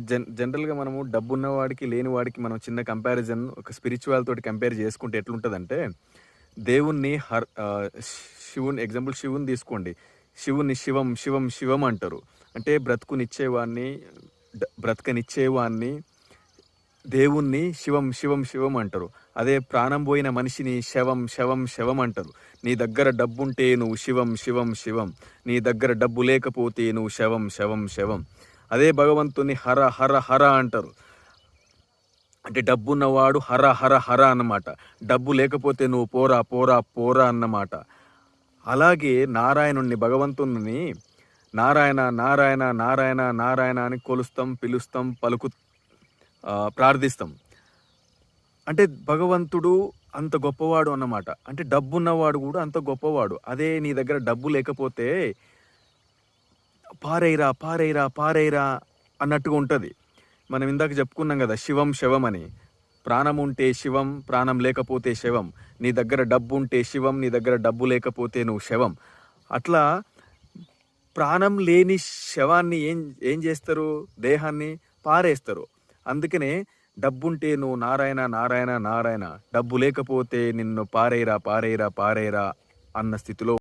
జన్ జనరల్‌గా మనము డబ్బున్నవాడికి, లేని వాడికి మనం చిన్న కంపారిజన్ ఒక స్పిరిచువల్ తోటి కంపేర్ చేసుకుంటే ఎట్లుంటుందంటే దేవుణ్ణి హర్ శివుని ఎగ్జాంపుల్ శివుని తీసుకోండి. శివుని శివం, శివం, శివం అంటారు. అంటే బ్రతుకునిచ్చేవాడిని, బ్రతకనిచ్చేవాడిని, దేవుణ్ణి శివం, శివం, శివం అంటారు. అదే ప్రాణం పోయిన మనిషిని శవం, శవం, శవం అంటారు. నీ దగ్గర డబ్బుంటే నువ్వు శివం, శివం, శివం. నీ దగ్గర డబ్బు లేకపోతే నువ్వు శవం, శవం, శవం. అదే భగవంతుని హర, హర, హర అంటారు. అంటే డబ్బున్నవాడు హర, హర, హర అన్నమాట. డబ్బు లేకపోతే నువ్వు పోరా, పోరా, పోరా అన్నమాట. అలాగే నారాయణుణ్ణి భగవంతుణ్ణి నారాయణ, నారాయణ, నారాయణ, నారాయణ అని కొలుస్తాం, పిలుస్తాం, పలుకు ప్రార్థిస్తాం. అంటే భగవంతుడు అంత గొప్పవాడు అన్నమాట. అంటే డబ్బున్నవాడు కూడా అంత గొప్పవాడు. అదే నీ దగ్గర డబ్బు లేకపోతే పారైరా పారైరా పారైరా అన్నట్టుగా ఉంటుంది మనం ఇందాక చెప్పుకున్నాం కదా! శివం, శవం అని. ప్రాణం ఉంటే శివం, ప్రాణం లేకపోతే శవం. నీ దగ్గర డబ్బు ఉంటే శివం, నీ దగ్గర డబ్బు లేకపోతే నువ్వు శవం. అట్లా ప్రాణం లేని శవాన్ని ఏం ఏం చేస్తారు? దేహాన్ని పారేస్తారు. అందుకనే డబ్బుంటే నువ్వు నారాయణ, నారాయణ, నారాయణ. డబ్బు లేకపోతే నిన్ను పారేరా పారేరా పారేరా అన్న స్థితిలో